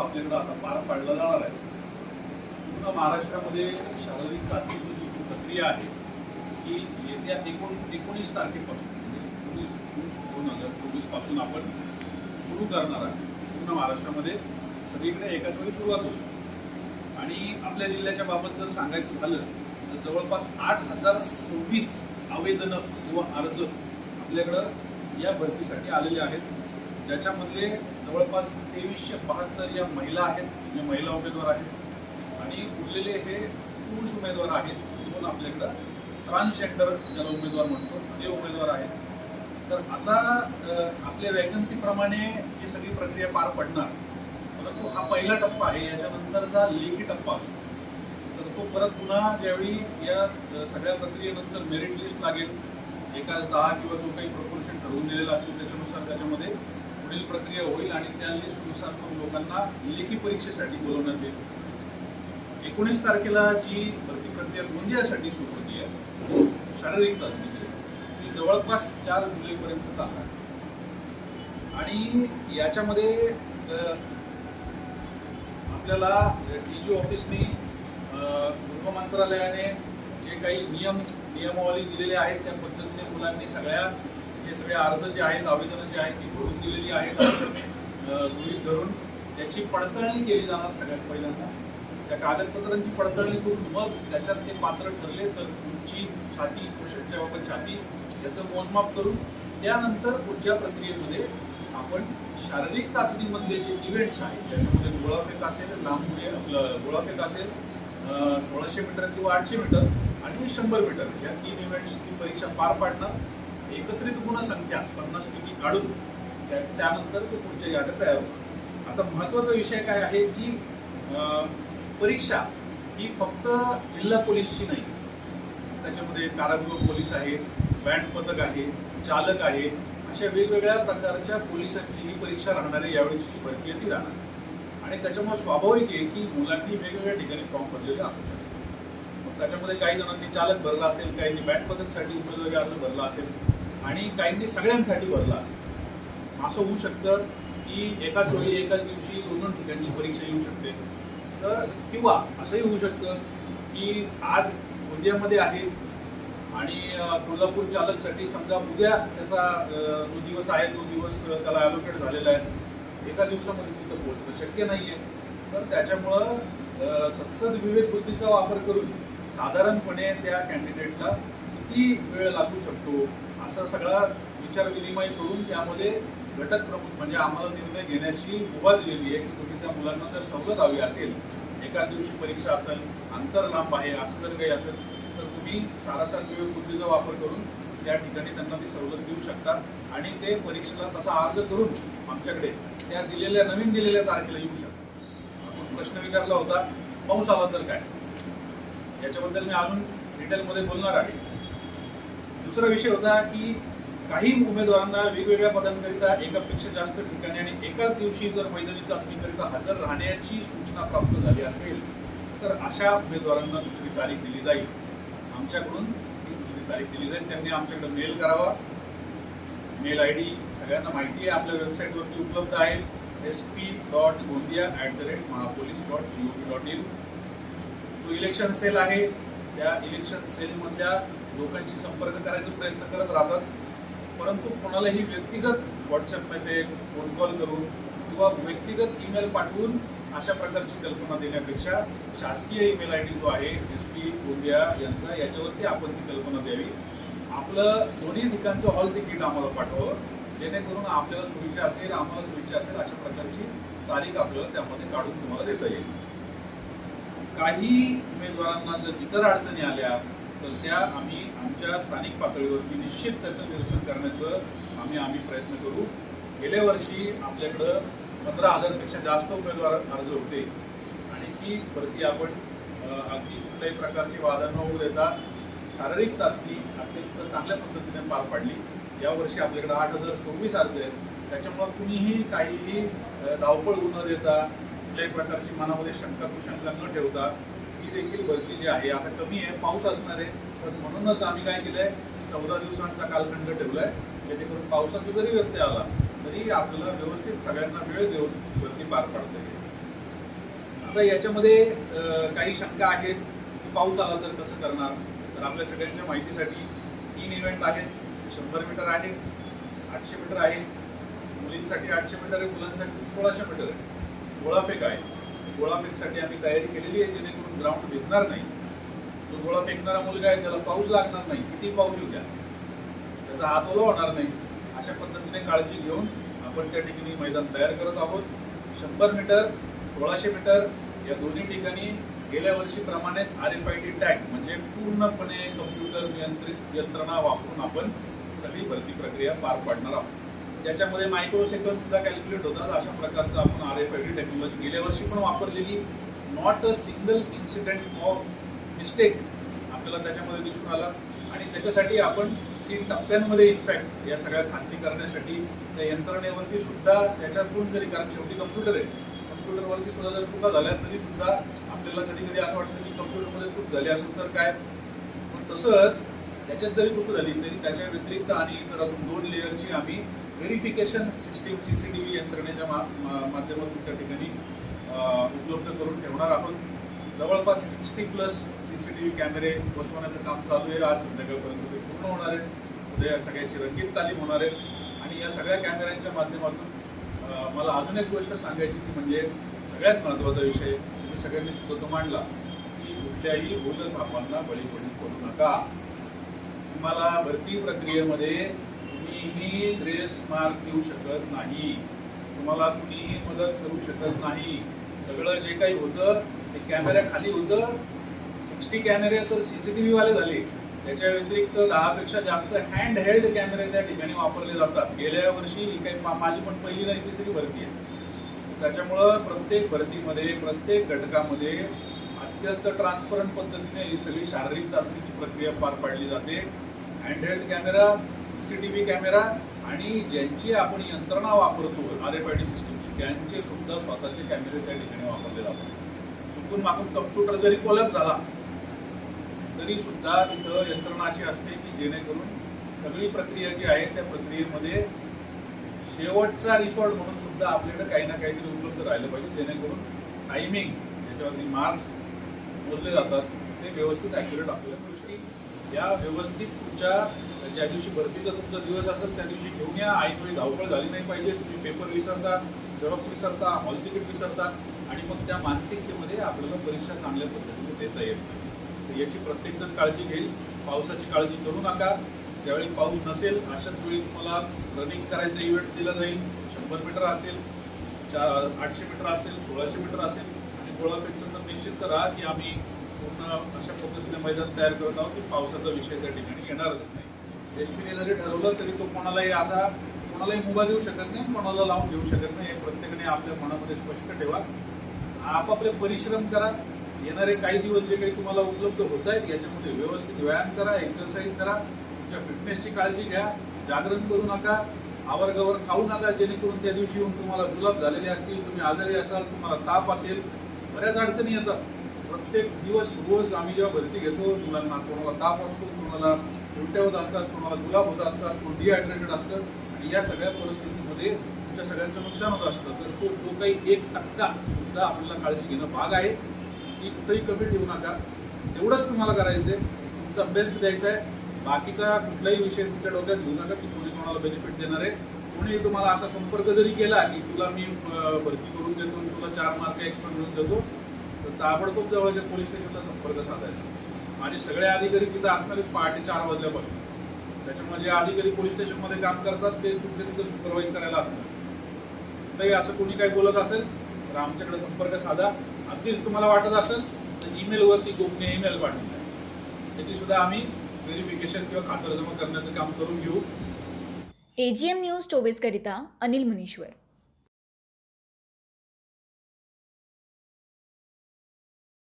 आपल्याकडं आता पार पाडला जाणार आहे. पूर्ण महाराष्ट्रामध्ये शारीरिक चाचणीची जी प्रक्रिया आहे की येत्या एकोण एकोणीस तारखेपासून म्हणजे एकोणीस जून दोन हजार चोवीसपासून आपण सुरू करणार आहे पूर्ण महाराष्ट्रामध्ये सगळीकडे एकाच वेळी सुरुवात होईल. आणि आपल्या जिल्ह्याच्या बाबत जर सांगायचं झालं तर जवळपास आठ हजार सव्वीस आवेदनं किंवा अर्ज आपल्याकडं या भरतीसाठी आलेले आहेत. ज्याच्यामधले जवळपास तेवीसशे बहात्तर या महिला आहेत जे महिला उमेदवार आहेत. आणि उरलेले हे पुरुष उमेदवार आहेत दोन आपल्याकडं ट्रान्सजेंडर ज्याला उमेदवार म्हणतो ते उमेदवार आहेत. तर आता आपल्या वॅकन्सीप्रमाणे ही सगळी प्रक्रिया पार पडणार. परंतु हा पहिला टप्पा आहे याच्यानंतरचा लेखी टप्पा असतो. तर तो परत पुन्हा ज्यावेळी या सगळ्या प्रक्रियेनंतर मेरिट लिस्ट लागेल एकाच दहा किंवा जो काही प्रपोर्शन ठरवून दिलेला असेल त्याच्यानुसार त्याच्यामध्ये पुढील प्रक्रिया होईल आणि त्या लिस्टनुसार मग लोकांना लेखी परीक्षेसाठी बोलवण्यात येईल. एकोणीस तारखेला जी भरती प्रक्रिया गोंदियासाठी सुरू होती आहे शारीरिक चाचणीची ती जवळपास चार जुलैपर्यंत चालणार. आणि याच्यामध्ये आपल्याला डी जी ऑफिसनी गृह मंत्रालयाने जे काही नियम नियमावली दिलेले आहेत त्या पद्धतीने मुलांनी सगळ्या हे सगळे अर्ज जे आहेत आवेदनं जे आहेत ती भरून दिलेली आहेत. गृहित धरून त्याची पडताळणी केली जाणार सगळ्यात पहिल्यांदा. त्या कागदपत्रांची पडताळणी करून मग त्याच्यात ते पात्र ठरले तर उंची छाती पोषणच्या बाबत छाती याचं मोजमाप करून त्यानंतर पुढच्या प्रक्रियेमध्ये आपण शारीरिक चाचणीमधले जे इव्हेंट्स आहेत त्याच्यामध्ये गोळाफेक असेल लांब उडी आपलं गोळाफेक असेल सोळाशे मीटर किंवा आठशे मीटर आणि शंभर मीटर या तीन इव्हेंट्सची परीक्षा पार पाडणं एकत्रित गुणसंख्या पन्नास पैकी काढून त्यानंतर ते पुढच्या याद्या तयार होतात. आता महत्त्वाचा विषय काय आहे की परीक्षा ही फक्त जिल्हा पोलीसची नाही. त्याच्यामध्ये कारागृह पोलीस आहे बँड पथक आहे चालक आहे अशा वेगवेगळ्या प्रकारच्या पोलिसांची ही परीक्षा राहणार आहे यावेळीची भरती ती राहणार. आणि त्याच्यामुळे स्वाभाविक आहे की मुलांनी वेगवेगळ्या ठिकाणी फॉर्म भरलेले असू शकतात. मग त्याच्यामध्ये काही जणांनी चालक भरला असेल काहींनी बँड पथकसाठी उमेदवारी अर्ज भरला असेल आणि काहींनी सगळ्यांसाठी भरला असेल. असं होऊ शकतं की एकाच वेळी एकाच दिवशी दोन दोन ठिकाणची परीक्षा येऊ शकते. तर किंवा असंही होऊ शकतं की आज गोंदियामध्ये आहे आणि कोल्हापूर चालकसाठी समजा उद्या त्याचा जो दिवस आहे तो दिवस त्याला अलोकेट झालेला आहे. एका दिवसामध्ये तिथं पोहोचणं शक्य नाही आहे तर त्याच्यामुळं सत्सद विवेक बुद्धीचा वापर करून साधारणपणे त्या कॅन्डिडेटला किती वेळ लागू शकतो? असा सगळा विचार विनिमय करून त्यामध्ये घटक प्रमुख म्हणजे आम्हाला निर्णय घेण्याची मुभा दिलेली आहे की तुम्ही त्या मुलांना जर सवलत हवी असेल एका दिवशी परीक्षा असेल अंतर लांब आहे असं जर काही असेल तर तुम्ही सारासार विवेक बुद्धीचा वापर करून त्या ठिकाणी त्यांना ती सवलत देऊ शकता. आणि ते परीक्षेला तसा अर्ज करून आमच्याकडे त्या दिलेल्या नवीन दिलेल्या तारखेला येऊ शकतात आपण प्रश्न विचारला होता पाऊस आला तर काय? याच्याबद्दल मी अजून डिटेलमध्ये बोलणार आहे. दुसरा विषय होता की काही उमेदवारांना वेगवेगळ्या पदांकरिता एकापेक्षा जास्त ठिकाणी आणि एकाच दिवशी जर मैदानी चाचणीकरिता हजर राहण्याची सूचना प्राप्त झाली असेल तर अशा उमेदवारांना दुसरी तारीख दिली जाईल. आमच्याकडून ही दुसरी तारीख दिली जाईल. त्यांनी आमच्याकडे मेल करावा. मेल आय डी सगळ्यांना माहिती आहे. आपल्या वेबसाईटवरती उपलब्ध आहे. S P dot Gondia at the rate Mahapolice dot G O V dot in जो इलेक्शन सेल आहे. त्या इलेक्शन सेलमधल्या लोकांशी संपर्क करायचा प्रयत्न करत राहतात. परंतु कोणालाही व्यक्तिगत व्हॉट्सअप मेसेज फोन कॉल करून किंवा व्यक्तिगत ईमेल पाठवून अशा प्रकारची कल्पना देण्यापेक्षा शासकीय ईमेल आय डी जो आहे एस पी गोंदिया यांचा याच्यावरती आपण ती कल्पना द्यावी. आपलं दोन्ही ठिकाणचं हॉल तिकीट आम्हाला पाठवावं. जेणेकरून आपल्याला सोयीचे असेल आम्हाला सोयीचे असेल अशा प्रकारची तारीख आपल्याला त्यामध्ये काढून तुम्हाला देता येईल. काही उमेदवारांना जर इतर अडचणी आल्या तर त्या आम्ही आमच्या स्थानिक पातळीवरती निश्चित त्याचं निरसन करण्याचं आम्ही आम्ही प्रयत्न करू. गेल्या वर्षी आपल्याकडं पंधरा हजारपेक्षा जास्त उमेदवार अर्ज होते. आणि ती भरती आपण अगदी कुठल्याही प्रकारची वादा न होऊ देता शारीरिक चाचणी अत्यंत चांगल्या पद्धतीने पार पाडली. यावर्षी आपल्याकडे आठ हजार सव्वीस अर्ज आहेत. त्याच्यामुळं कुणीही काहीही धावपळ होऊ न देता कुठल्याही प्रकारची मनामध्ये शंका कुशंका न ठेवता देखील भरती जी आहे. आता कमी आहे पाऊस असणार आहे. पण म्हणूनच आम्ही काय केलंय चौदा दिवसांचा कालखंड ठेवलाय. जेणेकरून पावसाचा जरी व्यत्यय आला तरी आपल्याला व्यवस्थित सगळ्यांना वेळ देऊन गर्दी पार पाडता येईल. आता याच्यामध्ये काही शंका आहेत की पाऊस आला तर कसं करणार? तर आपल्या सगळ्यांच्या माहितीसाठी तीन इव्हेंट आहेत. शंभर मीटर आहे आठशे मीटर आहे. मुलींसाठी आठशे मीटर आहे मुलांसाठी सोळाशे मीटर आहे. गोळाफेक आहे. गोळाफेकसाठी आम्ही तयारी केलेली आहे जेणेकरून ग्राउंड भिजणार नाही. जो गोळा फेकणारा मुलगा आहे त्याला पाऊस लागणार नाही किती पाऊस येऊ द्या. त्याचा हात ओला होणार नाही. अशा पद्धतीने काळजी घेऊन आपण त्या ठिकाणी मैदान तयार करत आहोत. शंभर मीटर सोळाशे मीटर या दोन्ही ठिकाणी गेल्या वर्षीप्रमाणेच R F I D tag म्हणजे पूर्णपणे कम्प्युटर नियंत्रित यंत्रणा वापरून आपण सगळी भरती प्रक्रिया पार पाडणार आहोत. ज्याच्यामध्ये मायक्रो सेकंद सुद्धा कॅल्क्युलेट होतात. अशा प्रकारचं आपण R F I D technology गेल्या वर्षी पण वापरलेली. Not a single incident of mistake आपल्याला त्याच्यामध्ये दिसून आला. आणि त्याच्यासाठी आपण तीन टप्प्यांमध्ये इनफॅक्ट या सगळ्या खात्री करण्यासाठी त्या यंत्रणेवरती सुद्धा त्याच्यातून जरी कारण शेवटी कम्प्युटर आहे. कम्प्युटरवरती सुद्धा जर चुका झाल्या तरी सुद्धा आपल्याला कधी कधी असं वाटतं की कम्प्युटरमध्ये चूक झाली असेल तर काय? पण तसंच त्याच्यात जरी चूक झाली तरी त्याच्या व्यतिरिक्त आणि इतर अजून दोन लेअरची आम्ही verification system C C T V यंत्रणेच्या मा माध्यमातून त्या ठिकाणी उपलब्ध करून ठेवणार आहोत. जवळपास sixty plus C C T V कॅमेरे बसवण्याचं काम चालू आहे. आज संध्याकाळपर्यंत ते पूर्ण होणार आहे. उद्या या सगळ्याची रंगीत तालीम होणार आहे. आणि या सगळ्या कॅमेऱ्यांच्या माध्यमातून मला अजून एक गोष्ट सांगायची ती म्हणजे सगळ्यात महत्त्वाचा विषय सगळ्यांनी सुद्धा तो मांडला की कुठल्याही भूलथापांना बळी पडू पडू नका. तुम्हाला भरती प्रक्रियेमध्ये कुणीही ग्रेस मार्क देऊ शकत नाही. तुम्हाला कुणीही मदत करू शकत नाही. सगळं जे काही होतं ते कॅमेऱ्याखाली होतं. सिक्स्टी कॅमेरे तर सीसीटीव्ही वाले झाले. त्याच्या व्यतिरिक्त दहापेक्षा जास्त हँड हेल्ड कॅमेरे त्या ठिकाणी वापरले जातात. गेल्या वर्षी काही माझी पण पहिली नाही तिसरी भरती आहे. त्याच्यामुळं प्रत्येक भरतीमध्ये प्रत्येक घटकामध्ये अत्यंत ट्रान्सपरंट पद्धतीने ही सगळी शारीरिक चाचणीची प्रक्रिया पार पाडली जाते. Hand held camera C T V camera आणि ज्यांची आपण यंत्रणा वापरतो आर एफ आय डी सिस्टीमची त्यांचे सुद्धा स्वतःचे कॅमेरे त्या ठिकाणी वापरले जातात. चुकून मागून कम्प्युटर जरी कोलॅप झाला तरी सुद्धा तिथं यंत्रणा अशी असते की जेणेकरून सगळी प्रक्रिया जी आहे त्या प्रक्रियेमध्ये शेवटचा रिसॉर्ट म्हणून सुद्धा आपल्याकडे काही ना काहीतरी उपलब्ध राहिलं पाहिजे जेणेकरून टायमिंग त्याच्यावरती मार्क्स मोजले जातात ते व्यवस्थित ॲक्युरेट आपल्याला मिळू या व्यवस्थित तुमच्या म्हणजे ज्या दिवशी भरतीचा तुमचा दिवस असेल त्या दिवशी घेऊन या. ऐकवेळी धावपळ झाली नाही पाहिजे. तुम्ही पेपर विसरता झेरॉक्स विसरता हॉल तिकीट विसरता आणि मग त्या मानसिकतेमध्ये आपल्याला परीक्षा चांगल्या पद्धतीने देता येत नाही. तर याची प्रत्येकजण काळजी घेईल. पावसाची काळजी करू नका. ज्यावेळी पाऊस नसेल अशाच वेळी तुम्हाला रनिंग करायचं इव्हेंट दिलं जाईल. शंभर मीटर असेल चा- आठशे मीटर असेल सोळाशे मीटर असेल. आणि गोळाफेकचं तर निश्चित करा की आम्ही पूर्ण अशा पद्धतीने मैदान तयार करत आहोत की पावसाचा विषय त्या ठिकाणी येणारच नाही. एसटीने जरी ठरवलं तरी तो कोणालाही असा कोणालाही मुभा देऊ शकत नाही कोणाला लावून घेऊ शकत नाही. हे प्रत्येकाने आपल्या मनामध्ये स्पष्ट ठेवा. आपापले परिश्रम करा. येणारे काही दिवस जे काही तुम्हाला उपलब्ध होत आहेत याच्यामध्ये व्यवस्थित व्यायाम करा एक्सरसाइज करा. तुमच्या फिटनेसची काळजी घ्या. जागरण करू नका. आवरगवर खाऊ नका जेणेकरून त्या दिवशी येऊन तुम्हाला जुलाब झालेले असतील तुम्ही आजारी असाल तुम्हाला ताप असेल. बऱ्याच अडचणी येतात. प्रत्येक दिवस रोज आम्ही जेव्हा भरती घेतो मुलांना कोणाला ताप असतो कोणाला उलट्या होत असतात कोणाला गुलाब होत असतात कोण डिहायड्रेटेड असतं आणि या सगळ्या परिस्थितीमध्ये तुमच्या सगळ्यांचं नुकसान होत असतं. तर तो जो काही एक टक्का सुद्धा आपल्याला काळजी घेणं भाग आहे. ती कुठंही कमी ठेवू नका. तेवढंच तुम्हाला करायचं आहे तुमचा बेस्ट द्यायचा आहे. बाकीचा कुठलाही विषय तुमच्या डोक्यात घेऊ नका की कोणी कोणाला बेनिफिट देणार आहे. कोणी तुम्हाला असा संपर्क जरी केला की तुला मी भरती करून देतो तुला चार मार्क एक्स्ट्रा मिळून देतो तर ताबडतोब जवळच्या पोलीस स्टेशनला संपर्क साधायचा. माझे सगळे अधिकारी तिथं असणार पहाटे चार वाजल्यापासून. त्याच्यामुळे जे अधिकारी पोलीस स्टेशनमध्ये काम करतात ते तुमच्या तिथं सुपरवाईज करायला असतात तरी असं कोणी काही बोलत असेल तर आमच्याकडे संपर्क साधा. अगदीच तुम्हाला वाटत असेल तर ईमेलवरती गोपनीय ईमेल पाठवून द्या. त्याची सुद्धा आम्ही व्हेरिफिकेशन किंवा खातरजमा करण्याचं काम करून घेऊ. एजीएम न्यूज चोवीसकरिता अनिल मुनीश्वर.